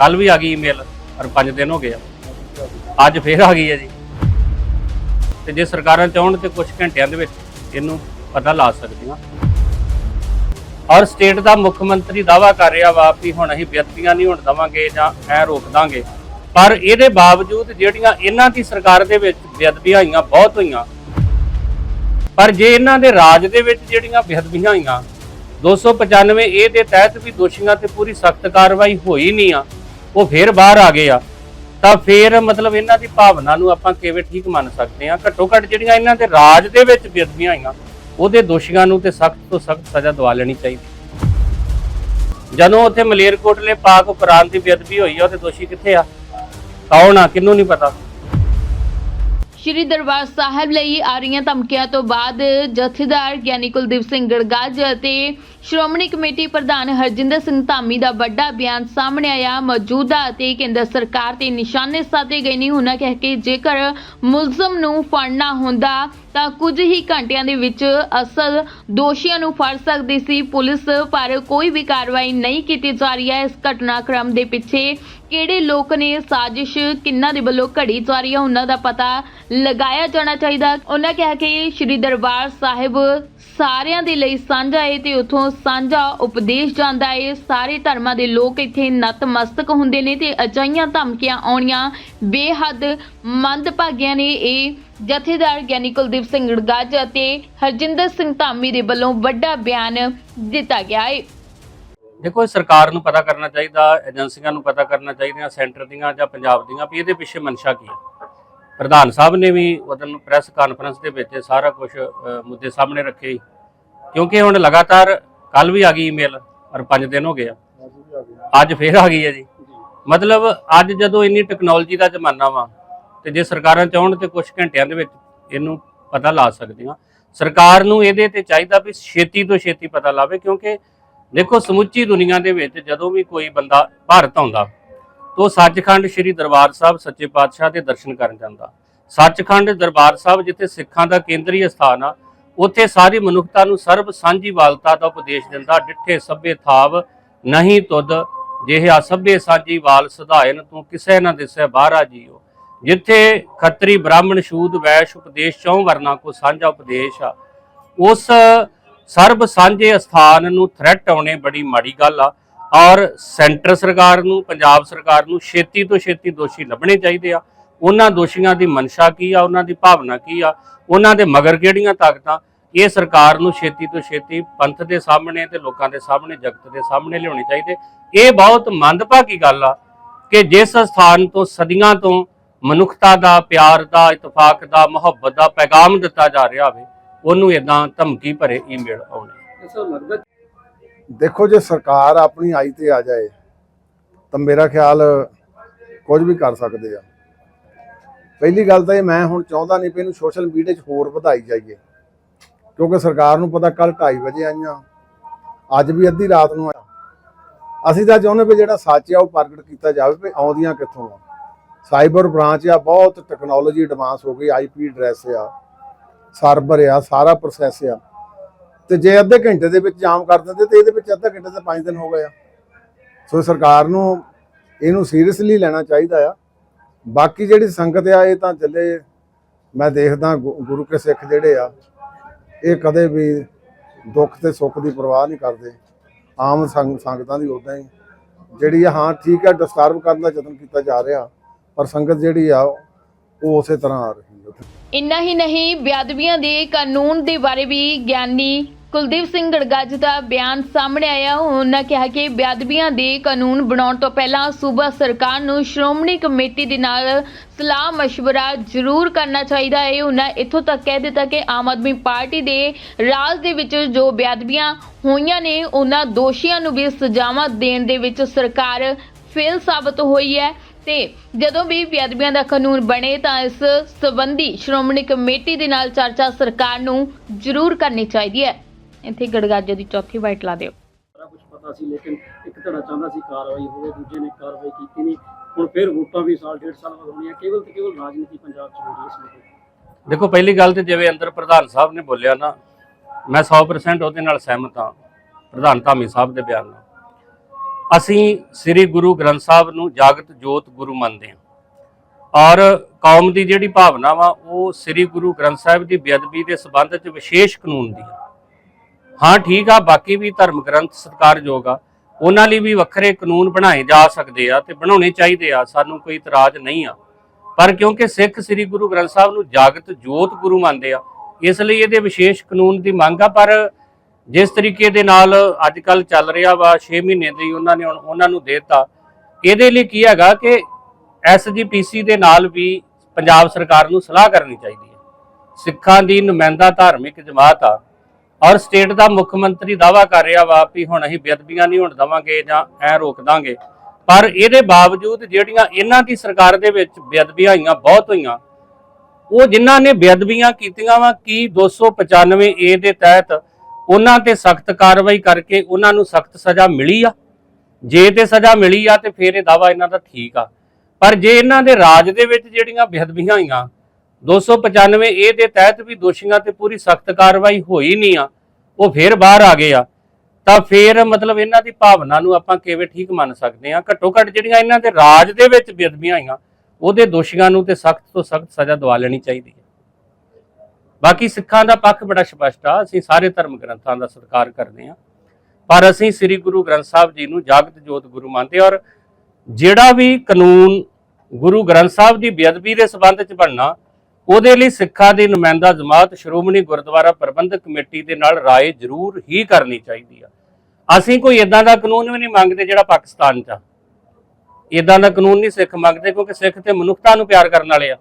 ਕੱਲ ਵੀ ਆ ਗਈ ਈਮੇਲ ਔਰ 5 ਦਿਨ ਹੋ ਗਏ ਆ। ਅੱਜ ਫੇਰ ਆ ਗਈ ਹੈ ਜੀ। ਤੇ ਜੇ ਸਰਕਾਰਾਂ ਚਾਹਣ ਤੇ ਕੁਝ ਘੰਟਿਆਂ ਦੇ ਵਿੱਚ ਇਹਨੂੰ ਪਤਾ ਲਾ ਸਕਦੀਆਂ। ਔਰ ਸਟੇਟ ਦਾ ਮੁੱਖ ਮੰਤਰੀ ਦਾਵਾ ਕਰ ਰਿਹਾ ਵਾ ਵੀ ਹੁਣ ਅਸੀਂ ਬੇਅਦਬੀਆਂ ਨਹੀਂ ਹੋਣ ਦਵਾਂਗੇ ਜਾਂ ਐ ਰੋਕ ਦਾਂਗੇ। ਪਰ ਇਹਦੇ ਬਾਵਜੂਦ ਜਿਹੜੀਆਂ ਇਹਨਾਂ ਦੀ ਸਰਕਾਰ ਦੇ ਵਿੱਚ ਬੇਅਦਬੀਆਂ ਹੋਈਆਂ ਬਹੁਤ ਹੋਈਆਂ। ਪਰ ਜੇ ਇਹਨਾਂ ਦੇ ਰਾਜ ਦੇ ਵਿੱਚ ਜਿਹੜੀਆਂ ਬੇਅਦਬੀਆਂ ਹੋਈਆਂ 295 ਏ ਦੇ ਤਹਿਤ ਵੀ ਦੋਸ਼ੀਆਂ ਤੇ ਪੂਰੀ ਸਖਤ ਕਾਰਵਾਈ ਹੋਈ ਨਹੀਂ ਆ ਉਹ ਫੇਰ ਬਾਹਰ ਆ ਗਏ ਆ। ਤਾਂ ਫੇਰ ਮਤਲਬ ਇਹਨਾਂ ਦੀ ਭਾਵਨਾ ਨੂੰ ਆਪਾਂ ਕਿਵੇਂ ਠੀਕ ਮੰਨ ਸਕਦੇ ਆ ਘੱਟੋ ਘੱਟ ਜਿਹੜੀਆਂ ਇਹਨਾਂ ਦੇ ਰਾਜ ਦੇ ਵਿੱਚ ਬੇਅਦਬੀਆਂ ਹੋਈਆਂ ਉਹਦੇ ਦੋਸ਼ੀਆਂ ਨੂੰ ਤੇ ਸਖਤ ਤੋਂ ਸਖਤ ਸਜ਼ਾ ਦਵਾ ਲੈਣੀ ਚਾਹੀਦੀ। ਜਦੋਂ ਉੱਥੇ ਮਲੇਰਕੋਟਲੇ ਪਾਕ ਉਪਰਾਨ ਦੀ ਬੇਅਦਬੀ ਹੋਈ ਆ, ਉਹਦੇ ਦੋਸ਼ੀ ਕਿੱਥੇ ਆ? ਕੌਣ ਆ? ਕਿਹਨੂੰ ਨਹੀਂ ਪਤਾ? ਸ਼੍ਰੀ ਦਰਬਾਰ ਸਾਹਿਬ ਲਈ ਆ ਰਹੀਆਂ ਧਮਕੀਆਂ ਤੋਂ ਬਾਅਦ ਜਥੇਦਾਰ ਗਿਆਨੀ ਕੁਲਦੀਪ ਸਿੰਘ ਗੜਗਾਜ ਅਤੇ ਸ਼੍ਰੋਮਣੀ ਕਮੇਟੀ ਪ੍ਰਧਾਨ ਹਰਜਿੰਦਰ ਸਿੰਘ ਧਾਮੀ ਦਾ ਵੱਡਾ ਬਿਆਨ ਸਾਹਮਣੇ ਆਇਆ। ਮੌਜੂਦਾ ਅਤੇ ਕੇਂਦਰ ਸਰਕਾਰ ਤੇ ਨਿਸ਼ਾਨੇ ਸਾਧੇ ਗਏ ਨੇ। ਉਹਨਾਂ ਕਹਿ ਕੇ ਜੇਕਰ ਮੁਲਜ਼ਮ ਨੂੰ ਫੜਨਾ ਹੁੰਦਾ ਤਾਂ ਕੁਝ ਹੀ ਘੰਟਿਆਂ ਦੇ ਵਿੱਚ ਅਸਲ ਦੋਸ਼ੀਆਂ ਨੂੰ ਫੜ ਸਕਦੀ ਸੀ। ਪੁਲਿਸ ਪਰ ਕੋਈ ਵੀ ਕਾਰਵਾਈ ਨਹੀਂ ਕੀਤੀ ਜਾ ਰਹੀ ਹੈ। ਇਸ ਘਟਨਾਕ੍ਰਮ ਦੇ ਪਿੱਛੇ ਕਿਹੜੇ ਲੋਕ ਨੇ? ਸਾਜ਼ਿਸ਼ ਕਿੰਨਾਂ ਦੇ ਵੱਲੋਂ ਘੜੀ ਜਾ ਰਹੀ ਹੈ? ਉਹਨਾਂ ਦਾ ਪਤਾ ਲਗਾਇਆ ਜਾਣਾ ਚਾਹੀਦਾ। ਉਹਨਾਂ ਕਿਹਾ ਕਿ ਸ਼੍ਰੀ ਦਰਬਾਰ ਸਾਹਿਬ ਸਾਰਿਆਂ ਦੇ ਲਈ ਸਾਂਝਾ ਹੈ ਤੇ ਉਥੋਂ ਸਾਂਝਾ ਉਪਦੇਸ਼ ਜਾਂਦਾ ਹੈ ਸਾਰੇ ਧਰਮਾਂ ਦੇ ਲੋਕ ਇੱਥੇ ਨਤਮਸਤਕ ਹੁੰਦੇ ਨੇ ਤੇ ਅਜਾਈਆਂ ਧਮਕੀਆਂ ਆਉਣੀਆਂ ਬੇਹੱਦ ਮੰਦਭਾਗੀਆਂ ਨੇ। ਇਹ ਜਥੇਦਾਰ ਗਿਆਨੀ ਕੁਲਦੀਪ ਸਿੰਘ ਗੜਗਾਜ ਅਤੇ ਹਰਜਿੰਦਰ ਸਿੰਘ ਧਾਮੀ ਦੇ ਵੱਲੋਂ ਵੱਡਾ ਬਿਆਨ ਦਿੱਤਾ ਗਿਆ ਹੈ ਦੇਖੋ ਸਰਕਾਰ ਨੂੰ ਪਤਾ ਕਰਨਾ ਚਾਹੀਦਾ, ਏਜੰਸੀਆਂ ਨੂੰ ਪਤਾ ਕਰਨਾ ਚਾਹੀਦੀਆਂ ਸੈਂਟਰ ਦੀਆਂ ਜਾਂ ਪੰਜਾਬ ਦੀਆਂ, ਵੀ ਇਹਦੇ ਪਿੱਛੇ ਮਨਸ਼ਾ ਕੀ ਹੈ। ਪ੍ਰਧਾਨ ਸਾਹਿਬ ਨੇ ਵੀ ਉਹਦਨ ਪ੍ਰੈਸ ਕਾਨਫਰੰਸ ਦੇ ਵਿੱਚ ਸਾਰਾ ਕੁਝ ਮੁੱਦੇ ਸਾਹਮਣੇ ਰੱਖੇ ਕਿਉਂਕਿ ਹੁਣ ਲਗਾਤਾਰ ਕੱਲ ਵੀ ਆ ਗਈ ਈਮੇਲ ਔਰ 5 ਦਿਨ ਹੋ ਗਏ ਆ। ਅੱਜ ਫੇਰ ਆ ਗਈ ਹੈ ਜੀ। ਮਤਲਬ ਅੱਜ ਜਦੋਂ ਇੰਨੀ ਟੈਕਨੋਲੋਜੀ ਦਾ ਜ਼ਮਾਨਾ ਵਾ ਤੇ ਜੇ ਸਰਕਾਰਾਂ ਚਾਹਣ ਤੇ ਕੁਝ ਘੰਟਿਆਂ ਦੇ ਵਿੱਚ ਇਹਨੂੰ ਪਤਾ ਲਾ ਸਕਦੀਆਂ। ਸਰਕਾਰ ਨੂੰ ਇਹਦੇ ਤੇ ਚਾਹੀਦਾ ਵੀ ਛੇਤੀ ਤੋਂ ਛੇਤੀ ਪਤਾ ਲਾਵੇ ਕਿਉਂਕਿ ਦੇਖੋ ਸਮੁੱਚੀ ਦੁਨੀਆ ਦੇ ਵਿੱਚ ਜਦੋਂ ਵੀ ਕੋਈ ਬੰਦਾ ਭਾਰਤ ਆਉਂਦਾ ਤੋ ਸੱਚਖੰਡ ਸ੍ਰੀ ਦਰਬਾਰ ਸਾਹਿਬ ਸੱਚੇ ਪਾਤਸ਼ਾਹ ਦੇ ਦਰਸ਼ਨ ਕਰਨ ਜਾਂਦਾ। ਸੱਚਖੰਡ ਦਰਬਾਰ ਸਾਹਿਬ ਜਿੱਥੇ ਸਿੱਖਾਂ ਦਾ ਕੇਂਦਰੀ ਸਥਾਨ ਆ, ਉੱਥੇ ਸਾਰੀ ਮਨੁੱਖਤਾ ਨੂੰ ਸਰਬ ਸਾਂਝੀ ਵਾਲਤਾ ਦਾ ਉਪਦੇਸ਼ ਦਿੰਦਾ, ਡਿੱਠੇ ਸਭੇ ਥਾਵ ਨਹੀਂ ਤੁਧ, ਜਿਹੇ ਆ ਸਭੇ ਸਾਂਝੀ ਵਾਲ ਸਧਾਇਨ ਤੂੰ ਕਿਸੇ ਨਾ ਦਿਸੈ ਬਾਹਰਾ ਜੀਓ। ਜਿੱਥੇ ਖੱਤਰੀ ਬ੍ਰਾਹਮਣ ਸ਼ੂਦ ਵੈਸ਼ ਉਪਦੇਸ਼ ਚੌਂ ਵਰਨਾ ਕੋ ਸਾਂਝਾ ਉਪਦੇਸ਼ ਆ। ਉਸ ਸਰਬ ਸਾਂਝੇ ਸਥਾਨ ਨੂੰ ਥ੍ਰੈਟ ਆਉਣੇ ਬੜੀ ਮਾੜੀ ਗੱਲ ਆ। ਔਰ ਸੈਂਟਰ ਸਰਕਾਰ ਨੂੰ, ਪੰਜਾਬ ਸਰਕਾਰ ਨੂੰ ਛੇਤੀ ਤੋਂ ਛੇਤੀ ਦੋਸ਼ੀ ਲੱਭਣੇ ਚਾਹੀਦੇ ਆ। ਉਹਨਾਂ ਦੋਸ਼ੀਆਂ ਦੀ ਮਨਸ਼ਾ ਕੀ ਆ, ਉਹਨਾਂ ਦੀ ਭਾਵਨਾ ਕੀ ਆ, ਉਹਨਾਂ ਦੇ ਮਗਰ ਕਿਹੜੀਆਂ ਤਾਕਤਾਂ? ਇਹ ਸਰਕਾਰ ਨੂੰ ਛੇਤੀ ਤੋਂ ਛੇਤੀ ਪੰਥ ਦੇ ਸਾਹਮਣੇ ਤੇ ਲੋਕਾਂ ਦੇ ਸਾਹਮਣੇ, ਜਗਤ ਦੇ ਸਾਹਮਣੇ ਲਿਆਉਣੀ ਚਾਹੀਦੇ। ਇਹ ਬਹੁਤ ਮੰਦਭਾਗੀ ਗੱਲ ਆ ਕਿ ਜਿਸ ਸਥਾਨ ਤੋਂ, ਸਦੀਆਂ ਤੋਂ ਮਨੁੱਖਤਾ ਦਾ, ਪਿਆਰ ਦਾ, ਇਤਫਾਕ ਦਾ, ਮੁਹੱਬਤ ਦਾ ਪੈਗਾਮ ਦਿੱਤਾ ਜਾ ਰਿਹਾ ਹੋਵੇ ਉਹਨੂੰ ਇਦਾਂ ਧਮਕੀ ਭਰੇ ਈਮੇਲ ਆਉਣੇ। ਦੇਖੋ ਜੇ ਸਰਕਾਰ ਆਪਣੀ ਆਈ ਤੇ ਆ ਜਾਏ, ਤਾਂ ਮੇਰਾ ਖਿਆਲ ਕੁਝ ਵੀ ਕਰ ਸਕਦੇ ਆ। ਪਹਿਲੀ ਗੱਲ ਤਾਂ ਇਹ ਮੈਂ ਹੁਣ ਚਾਹੁੰਦਾ ਨਹੀਂ ਵੀ ਇਹਨੂੰ ਸੋਸ਼ਲ ਮੀਡੀਆ 'ਚ ਹੋਰ ਵਧਾਈ ਜਾਈਏ, ਕਿਉਂਕਿ ਸਰਕਾਰ ਨੂੰ ਪਤਾ ਕੱਲ 2:30 ਵਜੇ ਆਈਆਂ, ਅੱਜ ਵੀ ਅੱਧੀ ਰਾਤ ਨੂੰ ਆਇਆ ਅਸੀਂ ਤਾਂ ਚਾਹੁੰਦੇ ਵੀ ਜਿਹੜਾ ਸੱਚ ਆ ਉਹ ਪ੍ਰਗਟ ਕੀਤਾ ਜਾਵੇ ਵੀ ਆਉਂਦੀਆਂ ਕਿੱਥੋਂ ਆ। ਸਾਈਬਰ ਬ੍ਰਾਂਚ ਆ, ਬਹੁਤ ਟੈਕਨੋਲੋਜੀ ਐਡਵਾਂਸ ਹੋ ਗਈ ਆਈਪੀ ਐਡਰੈਸ ਆ ਸਰਵਰ ਆ, ਸਾਰਾ ਪ੍ਰੋਸੈਸ ਆ। ਤੇ ਜੇ ਅੱਧੇ ਘੰਟੇ ਦੇ ਵਿੱਚ ਜਾਮ ਕਰ ਦਿੰਦੇ ਤੇ ਇਹਦੇ ਵਿੱਚ ਅੱਧਾ ਘੰਟੇ ਤੇ 5 ਦਿਨ ਹੋ ਗਏ ਆ। ਸੋ ਸਰਕਾਰ ਨੂੰ ਇਹਨੂੰ ਸੀਰੀਅਸਲੀ ਲੈਣਾ ਚਾਹੀਦਾ ਆ। ਬਾਕੀ ਜਿਹੜੀ ਸੰਗਤ ਆ, ਇਹ ਤਾਂ ਚੱਲੇ, ਮੈਂ ਦੇਖਦਾ ਗੁਰੂ ਕੇ ਸਿੱਖ ਜਿਹੜੇ ਆ, ਇਹ ਕਦੇ ਵੀ ਦੁੱਖ ਤੇ ਸੁੱਖ ਦੀ ਪਰਵਾਹ ਨਹੀਂ ਕਰਦੇ। ਆਮ ਸੰਗ- ਸੰਗਤਾਂ ਦੀ ਉਦਾਂ ਹੀ। ਜਿਹੜੀ ਆ, ਹਾਂ, ਠੀਕ ਹੈ ਡਿਸਟਰਬ ਕਰਨ ਦਾ ਯਤਨ ਕੀਤਾ ਜਾ ਰਿਹਾ, ਪਰ ਸੰਗਤ ਜਿਹੜੀ ਆ, ਉਹ ਉਸੇ ਤਰ੍ਹਾਂ ਆ ਰਹੀ ਹੈ। ਇੰਨਾ ਹੀ ਨਹੀਂ, ਬੇਅਦਬੀਆਂ ਦੇ ਕਾਨੂੰਨ ਦੇ ਬਾਰੇ ਵੀ ਗਿਆਨੀ ਕੁਲਦੀਪ ਸਿੰਘ ਗੜਗੱਜ ਦਾ ਬਿਆਨ ਸਾਹਮਣੇ ਆਇਆ ਉਹਨਾਂ ਕਿਹਾ ਕਿ ਬੇਅਦਬੀਆਂ ਦੇ ਕਾਨੂੰਨ ਬਣਾਉਣ ਤੋਂ ਪਹਿਲਾਂ ਸੂਬਾ ਸਰਕਾਰ ਨੂੰ ਸ਼੍ਰੋਮਣੀ ਕਮੇਟੀ ਦੇ ਨਾਲ ਸਲਾਹ مشورہ ਜ਼ਰੂਰ ਕਰਨਾ ਚਾਹੀਦਾ ਹੈ ਉਹਨਾਂ ਇੱਥੋਂ ਤੱਕ ਕਹਿ ਦਿੱਤਾ ਕਿ ਆਮ ਆਦਮੀ ਪਾਰਟੀ ਦੇ ਰਾਜ ਦੇ ਵਿੱਚ ਜੋ ਬੇਅਦਬੀਆਂ ਹੋਈਆਂ ਨੇ ਉਹਨਾਂ ਦੋਸ਼ੀਆਂ ਨੂੰ ਵੀ ਸਜ਼ਾਵਾਂ ਦੇਣ ਦੇ ਵਿੱਚ ਸਰਕਾਰ ਫੇਲ ਸਾਬਤ ਹੋਈ ਹੈ ਤੇ ਜਦੋਂ ਵੀ ਬੇਅਦਬੀਆਂ ਦਾ ਕਾਨੂੰਨ ਬਣੇ ਤਾਂ ਇਸ ਸੰਬੰਧੀ ਸ਼੍ਰੋਮਣੀ ਕਮੇਟੀ ਦੇ ਨਾਲ ਚਰਚਾ ਸਰਕਾਰ ਨੂੰ ਜ਼ਰੂਰ ਕਰਨੀ ਚਾਹੀਦੀ ਹੈ ਇੱਥੇ ਗੜਗਾਜੇ ਦੀ ਚੌਥੀ ਵਾਈਟ ਲਾ ਦਿਓ। ਸਾਰਾ ਕੁਝ ਪਤਾ ਸੀ ਲੇਕਿਨ ਇੱਕ ਧੜਾ ਚਾਹੁੰਦਾ ਸੀ ਕਾਰਵਾਈ ਹੋਵੇ ਦੂਜੇ ਨੇ ਕਾਰਵਾਈ ਕੀਤੀ ਨਹੀਂ। ਹੁਣ ਫਿਰ ਵੋਟਾਂ ਵੀ ਸਾਲ ਡੇਢ ਸਾਲ ਬਾਅਦ ਹੋਣੀਆਂ ਕੇਵਲ ਤੇ ਕੇਵਲ ਰਾਜਨੀਤੀ ਪੰਜਾਬ ਚ ਹੋ ਰਹੀ ਹੈ ਇਸ ਵੇਲੇ। ਦੇਖੋ ਪਹਿਲੀ ਗੱਲ ਤੇ ਜਿਵੇਂ ਅੰਦਰ ਪ੍ਰਧਾਨ ਸਾਹਿਬ ਨੇ ਬੋਲਿਆ ਨਾ ਮੈਂ 100% ਉਹਦੇ ਨਾਲ ਸਹਿਮਤ ਹਾਂ ਪ੍ਰਧਾਨ ਧਾਮੀ ਸਾਹਿਬ ਦੇ ਬਿਆਨ ਨਾਲ। ਅਸੀਂ ਸ੍ਰੀ ਗੁਰੂ ਗ੍ਰੰਥ ਸਾਹਿਬ ਨੂੰ ਜਾਗਤ ਜੋਤ ਗੁਰੂ ਮੰਨਦੇ ਹਾਂ। ਔਰ ਕੌਮ ਦੀ ਜਿਹੜੀ ਭਾਵਨਾ ਵਾ ਉਹ ਸ੍ਰੀ ਗੁਰੂ ਗ੍ਰੰਥ ਸਾਹਿਬ ਦੀ ਬੇਅਦਬੀ ਦੇ ਸਬੰਧ ਵਿੱਚ ਵਿਸ਼ੇਸ਼ ਕਾਨੂੰਨ ਦੀ ਹੈ। ਹਾਂ, ਠੀਕ ਆ, ਬਾਕੀ ਵੀ ਧਰਮ ਗ੍ਰੰਥ ਸਤਿਕਾਰਯੋਗ ਆ। ਉਹਨਾਂ ਲਈ ਵੀ ਵੱਖਰੇ ਕਾਨੂੰਨ ਬਣਾਏ ਜਾ ਸਕਦੇ ਆ ਤੇ ਬਣਾਉਣੇ ਚਾਹੀਦੇ ਆ, ਸਾਨੂੰ ਕੋਈ ਇਤਰਾਜ਼ ਨਹੀਂ ਆ। ਪਰ ਕਿਉਂਕਿ ਸਿੱਖ ਸ੍ਰੀ ਗੁਰੂ ਗ੍ਰੰਥ ਸਾਹਿਬ ਨੂੰ ਜਾਗਤ ਜੋਤ ਗੁਰੂ ਮੰਨਦੇ ਆ, ਇਸ ਲਈ ਇਹਦੇ ਵਿਸ਼ੇਸ਼ ਕਾਨੂੰਨ ਦੀ ਮੰਗ ਆ, ਪਰ ਜਿਸ ਤਰੀਕੇ ਦੇ ਨਾਲ ਅੱਜ ਕੱਲ ਚੱਲ ਰਿਹਾ ਵਾ 6 ਮਹੀਨੇ ਦੀ ਉਹਨਾਂ ਨੇ ਹੁਣ ਉਹਨਾਂ ਨੂੰ ਦੇਤਾ, ਇਹਦੇ ਲਈ ਕੀ ਹੈਗਾ ਕਿ ਐਸਜੀਪੀਸੀ ਦੇ ਨਾਲ ਵੀ ਪੰਜਾਬ ਸਰਕਾਰ ਨੂੰ ਸਲਾਹ ਕਰਨੀ ਚਾਹੀਦੀ ਹੈ ਸਿੱਖਾਂ ਦੀ ਨੁਮਾਇੰਦਾ ਧਾਰਮਿਕ ਜਮਾਤ ਆ ਔਰ ਸਟੇਟ ਦਾ ਮੁੱਖ ਮੰਤਰੀ ਦਾਵਾ ਕਰ ਰਿਹਾ ਵਾ ਵੀ ਹੁਣ ਅਸੀਂ ਬੇਅਦਬੀਆਂ ਨਹੀਂ ਹੋਣ ਦਵਾਂਗੇ ਜਾਂ ਐ ਰੋਕ ਦਾਂਗੇ। ਪਰ ਇਹਦੇ ਬਾਵਜੂਦ ਜਿਹੜੀਆਂ ਇਹਨਾਂ ਦੀ ਸਰਕਾਰ ਦੇ ਵਿੱਚ ਬੇਅਦਬੀਆਂ ਹੋਈਆਂ ਬਹੁਤ ਹੋਈਆਂ, ਉਹ ਜਿਨ੍ਹਾਂ ਨੇ ਬੇਅਦਬੀਆਂ ਕੀਤੀਆਂ ਵਾ, ਕੀ 295 ਏ ਦੇ ਤਹਿਤ ਉਹਨਾਂ ਤੇ ਸਖਤ ਕਾਰਵਾਈ ਕਰਕੇ ਉਹਨਾਂ ਨੂੰ ਸਖਤ ਸਜ਼ਾ ਮਿਲੀ ਆ? ਜੇ ਤੇ ਸਜ਼ਾ ਮਿਲੀ ਆ ਤੇ ਫਿਰ ਇਹ ਦਾਵਾ ਇਹਨਾਂ ਦਾ ਠੀਕ ਆ। ਪਰ ਜੇ ਇਹਨਾਂ ਦੇ ਰਾਜ ਦੇ ਵਿੱਚ ਜਿਹੜੀਆਂ ਬੇਅਦਬੀਆਂ ਹੋਈਆਂ 295 ਇਹ ਦੇ ਤਹਿਤ ਵੀ ਦੋਸ਼ੀਆਂ ਤੇ ਪੂਰੀ ਸਖਤ ਕਾਰਵਾਈ ਹੋਈ ਨਹੀਂ ਆ, ਉਹ ਫਿਰ ਬਾਹਰ ਆ ਗਏ ਆ। ਤਾਂ ਫਿਰ ਮਤਲਬ ਇਹਨਾਂ ਦੀ ਭਾਵਨਾ ਨੂੰ ਆਪਾਂ ਕਿਵੇਂ ਠੀਕ ਮੰਨ ਸਕਦੇ ਆ? ਘੱਟੋ ਘੱਟ ਜਿਹੜੀਆਂ ਇਹਨਾਂ ਦੇ ਰਾਜ ਦੇ ਵਿੱਚ ਬੇਅਦਬੀਆਂ ਹੋਈਆਂ ਉਹਦੇ ਦੋਸ਼ੀਆਂ ਨੂੰ ਤੇ ਸਖਤ ਤੋਂ ਸਖਤ ਸਜ਼ਾ ਦਵਾ ਲੈਣੀ ਚਾਹੀਦੀ ਹੈ। ਬਾਕੀ ਸਿੱਖਾਂ ਦਾ ਪੱਖ ਬੜਾ ਸਪਸ਼ਟ ਆ, ਅਸੀਂ ਸਾਰੇ ਧਰਮ ਗ੍ਰੰਥਾਂ ਦਾ ਸਤਿਕਾਰ ਕਰਦੇ ਆ। ਪਰ ਅਸੀਂ ਸ੍ਰੀ ਗੁਰੂ ਗ੍ਰੰਥ ਸਾਹਿਬ ਜੀ ਨੂੰ ਜਾਗਤ ਜੋਤ ਗੁਰੂ ਮੰਨਦੇ ਔਰ ਜਿਹੜਾ ਵੀ ਕਾਨੂੰਨ ਗੁਰੂ ਗ੍ਰੰਥ ਸਾਹਿਬ ਦੀ ਬੇਅਦਬੀ ਦੇ ਸਬੰਧ ਚ ਬਣਨਾ ਉਹਦੇ ਲਈ ਸਿੱਖਾਂ ਦੀ ਨੁਮਾਇੰਦਾ ਜਮਾਤ ਸ਼੍ਰੋਮਣੀ ਗੁਰਦੁਆਰਾ ਪ੍ਰਬੰਧਕ ਕਮੇਟੀ ਦੇ ਨਾਲ ਰਾਏ ਜ਼ਰੂਰ ਹੀ ਕਰਨੀ ਚਾਹੀਦੀ ਆ। ਅਸੀਂ ਕੋਈ ਇਦਾਂ ਦਾ ਕਾਨੂੰਨ ਵੀ ਨਹੀਂ ਮੰਗਦੇ ਜਿਹੜਾ ਪਾਕਿਸਤਾਨ 'ਚ ਆ। ਇਦਾਂ ਦਾ ਕਾਨੂੰਨ ਨਹੀਂ ਸਿੱਖ ਮੰਗਦੇ ਕਿਉਂਕਿ ਸਿੱਖ ਤੇ ਮਨੁੱਖਤਾ ਨੂੰ ਪਿਆਰ ਕਰਨ ਵਾਲੇ ਆ।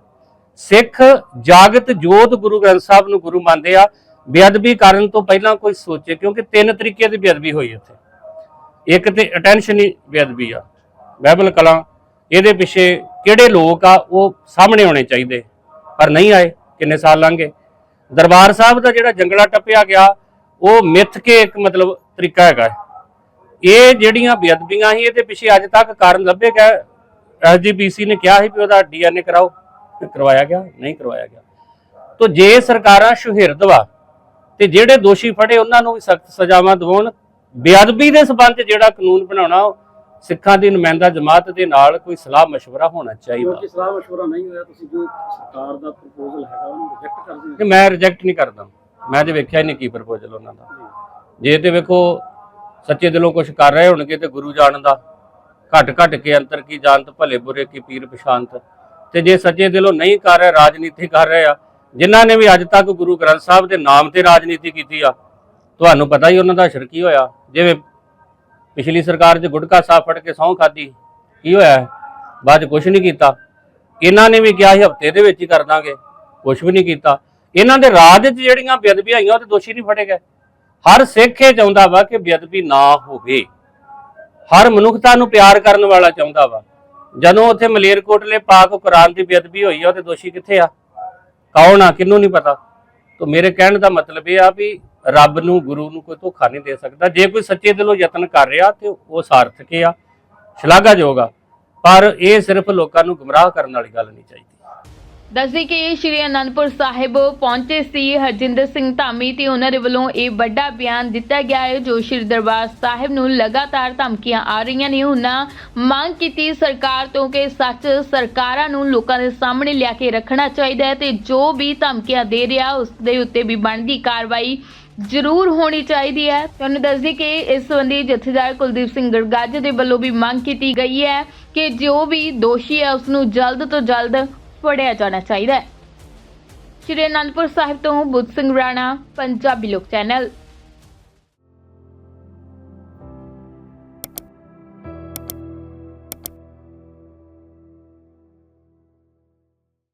ਸਿੱਖ ਜਾਗਤ ਜੋਤ ਗੁਰੂ ਗ੍ਰੰਥ ਸਾਹਿਬ ਨੂੰ ਗੁਰੂ ਮੰਨਦੇ ਆ। ਬੇਅਦਬੀ ਕਰਨ ਤੋਂ ਪਹਿਲਾਂ ਕੋਈ ਸੋਚੇ ਕਿਉਂਕਿ ਤਿੰਨ ਤਰੀਕੇ ਦੀ ਬੇਅਦਬੀ ਹੋਈ ਇੱਥੇ ਇੱਕ ਤੇ ਅਟੈਂਸ਼ਨ ਹੀ ਬੇਅਦਬੀ ਆ। ਬਾਈਬਲ ਕਲਾਂ, ਇਹਦੇ ਪਿੱਛੇ ਕਿਹੜੇ ਲੋਕ ਆ ਉਹ ਸਾਹਮਣੇ ਆਉਣੇ ਚਾਹੀਦੇ। ਪਰ ਨਹੀਂ ਆਏ, ਕਿੰਨੇ ਸਾਲ ਲੰਘ ਗਏ। ਦਰਬਾਰ ਸਾਹਿਬ ਦਾ ਜਿਹੜਾ ਜੰਗਲਾ ਟੱਪਿਆ ਗਿਆ, ਉਹ ਮਿੱਥ ਕੇ ਇੱਕ ਮਤਲਬ ਤਰੀਕਾ ਹੈਗਾ ਇਹ ਜਿਹੜੀਆਂ ਬੇਅਦਬੀਆਂ ਸੀ, ਇਹਦੇ ਪਿੱਛੇ ਅੱਜ ਤੱਕ ਕਾਰਨ ਲੱਭੇ ਐਸਜੀਪੀਸੀ ਨੇ ਕਿਹਾ ਸੀ ਵੀ ਉਹਦਾ ਡੀਐਨਏ ਕਰਾਓ ਕਰਵਾਇਆ ਗਿਆ, ਨਹੀਂ ਕਰਵਾਇਆ ਗਿਆ। ਤੋ ਜੇ ਸਰਕਾਰਾਂ ਸੁਹਿਰਦ ਵਾ, ਤੇ ਜਿਹੜੇ ਦੋਸ਼ੀ ਫੜੇ, ਉਹਨਾਂ ਨੂੰ ਵੀ ਸਖਤ ਸਜ਼ਾਵਾਂ ਦਿਵਾਉਣ। ਬੇਅਦਬੀ ਦੇ ਸਬੰਧ ਜਿਹੜਾ ਕਾਨੂੰਨ ਬਣਾਉਣਾ ਸਿੱਖਾਂ ਦੀ ਨੁਮਾਇੰਦਾ ਜਮਾਤ ਦੇ ਨਾਲ ਕੋਈ ਸਲਾਹ مشورہ ਹੋਣਾ ਚਾਹੀਦਾ ਕਿਉਂਕਿ ਸਲਾਹ ਮਸ਼ਵਰਾ ਨਹੀਂ ਹੋਇਆ ਤੁਸੀਂ ਜੋ ਸਰਕਾਰ ਦਾ ਪ੍ਰਪੋਜ਼ਲ ਹੈਗਾ ਉਹਨੂੰ ਰਿਜੈਕਟ ਕਰ ਦਿਓ ਕਿ ਮੈਂ ਰਿਜੈਕਟ ਨਹੀਂ ਕਰਦਾ ਮੈਂ ਤੇ ਵੇਖਿਆ ਹੀ ਨਹੀਂ ਕੀ ਪ੍ਰਪੋਜ਼ਲ ਉਹਨਾਂ ਦਾ ਜੇ ਤੇ ਵੇਖੋ ਸੱਚੇ ਦਿਲੋਂ ਕੁਝ ਕਰ ਰਹੇ ਹੋਣਗੇ ਤੇ ਗੁਰੂ ਜਾਣਦਾ ਘਟ ਘਟ ਕੇ ਅੰਤਰ ਕੀ ਜਾਣਤ ਭਲੇ ਬੁਰੇ ਕੀ ਪੀਰ ਪਛਾਨਤ ਤੇ ਜੇ ਸੱਚੇ ਦਿਲੋਂ ਨਹੀਂ ਕਰ ਰਹੇ ਰਾਜਨੀਤੀ ਕਰ ਰਹੇ ਆ ਜਿਨ੍ਹਾਂ ਨੇ ਵੀ ਅੱਜ ਤੱਕ ਗੁਰੂ ਗ੍ਰੰਥ ਸਾਹਿਬ ਦੇ ਨਾਮ ਤੇ ਰਾਜਨੀਤੀ ਕੀਤੀ ਆ ਤੁਹਾਨੂੰ ਪਤਾ ਹੀ ਉਹਨਾਂ ਦਾ ਅਸਰ ਕੀ ਹੋਇਆ ਜਿਵੇਂ ਪਿਛਲੀ ਸਰਕਾਰ 'ਚ ਗੁਟਕਾ ਸਾਫ਼ ਫੜ ਕੇ ਸਹੁੰ ਖਾਦੀ ਕੀ ਹੋਇਆ? ਬਾਅਦ 'ਚ ਕੁਝ ਨਹੀਂ ਕੀਤਾ। ਇਹਨਾਂ ਨੇ ਵੀ ਕਿਹਾ ਸੀ, ਹਫ਼ਤੇ ਦੇ ਵਿੱਚ ਹੀ ਕਰ ਦਾਂਗੇ। ਕੁਝ ਵੀ ਨਹੀਂ ਕੀਤਾ। ਇਹਨਾਂ ਦੇ ਰਾਜ 'ਚ ਜਿਹੜੀਆਂ ਬੇਅਦਬੀਆਂ ਹੋਈਆਂ ਉਹ ਤੇ ਦੋਸ਼ੀ ਨਹੀਂ ਫੜੇ ਗਏ। ਹਰ ਸਿੱਖ ਇਹ ਚਾਹੁੰਦਾ ਵਾ ਕਿ ਬੇਅਦਬੀ ਨਾ ਹੋਵੇ। ਹਰ ਮਨੁੱਖਤਾ ਨੂੰ ਪਿਆਰ ਕਰਨ ਵਾਲਾ ਚਾਹੁੰਦਾ ਵਾ। ਜਦੋਂ ਉੱਥੇ ਮਲੇਰਕੋਟਲੇ ਪਾਕ ਕੁਰਾਨ ਦੀ ਬੇਅਦਬੀ ਹੋਈ ਆ ਤੇ ਦੋਸ਼ੀ ਕਿੱਥੇ ਆ? ਕੌਣ ਆ? ਕਿਹਨੂੰ ਨਹੀਂ ਪਤਾ? ਤਾਂ ਮੇਰੇ ਕਹਿਣ ਦਾ ਮਤਲਬ ਇਹ ਆ ਵੀ ਰੱਬ ਨੂੰ, ਗੁਰੂ ਨੂੰ ਕੋਈ ਧੋਖਾ ਨਹੀਂ ਦੇ ਸਕਦਾ। ਜੇ ਕੋਈ ਸੱਚੇ ਦਿਲੋਂ ਯਤਨ ਕਰ ਰਿਹਾ ਤੇ ਉਹ ਸਾਰਥਕ ਆ, ਸ਼ਲਾਘਾਯੋਗ ਆ। ਪਰ ਇਹ ਸਿਰਫ ਲੋਕਾਂ ਨੂੰ ਗੁੰਮਰਾਹ ਕਰਨ ਵਾਲੀ ਗੱਲ ਨਹੀਂ ਚਾਹੀਦੀ। ਦੱਸਦੇ ਕਿ ਸ਼੍ਰੀ ਅਨੰਦਪੁਰ ਸਾਹਿਬ ਪਹੁੰਚੇ ਸੀ ਹਰਜਿੰਦਰ ਸਿੰਘ ਧਾਮੀ ਤੇ ਉਹਨਾਂ ਦੇ ਵੱਲੋਂ ਇਹ ਵੱਡਾ ਬਿਆਨ ਦਿੱਤਾ ਗਿਆ ਹੈ, ਜੋ ਸ਼੍ਰੀ ਦਰਬਾਰ ਸਾਹਿਬ ਨੂੰ ਲਗਾਤਾਰ ਧਮਕੀਆਂ ਆ ਰਹੀਆਂ ਨੇ। ਉਹਨਾਂ ਮੰਗ ਕੀਤੀ ਸਰਕਾਰ ਤੋਂ ਕਿ ਸੱਚ ਸਰਕਾਰਾਂ ਨੂੰ ਲੋਕਾਂ ਦੇ ਸਾਹਮਣੇ ਲਿਆ ਕੇ ਰੱਖਣਾ ਚਾਹੀਦਾ ਹੈ ਤੇ ਜੋ ਵੀ ਧਮਕੀਆਂ ਦੇ ਰਿਹਾ, ਉਸ ਦੇ ਉੱਤੇ ਵੀ ਬਣਦੀ ਕਾਰਵਾਈ ਜ਼ਰੂਰ ਹੋਣੀ ਚਾਹੀਦੀ ਹੈ। ਤੁਹਾਨੂੰ ਦੱਸਦੀ ਕਿ ਇਸ ਸੰਬੰਧੀ ਜਥੇਦਾਰ ਕੁਲਦੀਪ ਸਿੰਘ ਗੜਗੱਜ ਦੇ ਵੱਲੋਂ ਵੀ ਮੰਗ ਕੀਤੀ ਗਈ ਹੈ ਕਿ ਜੋ ਵੀ ਦੋਸ਼ੀ ਹੈ ਉਸ ਨੂੰ ਜਲਦ ਤੋਂ ਜਲਦ ਫੜਿਆ ਜਾਣਾ ਚਾਹੀਦਾ ਹੈ। ਸ਼੍ਰੀ ਅਨੰਦਪੁਰ ਸਾਹਿਬ ਤੋਂ ਬੁੱਧ ਸਿੰਘ ਰਾਣਾ, ਪੰਜਾਬੀ ਲੋਕ ਚੈਨਲ।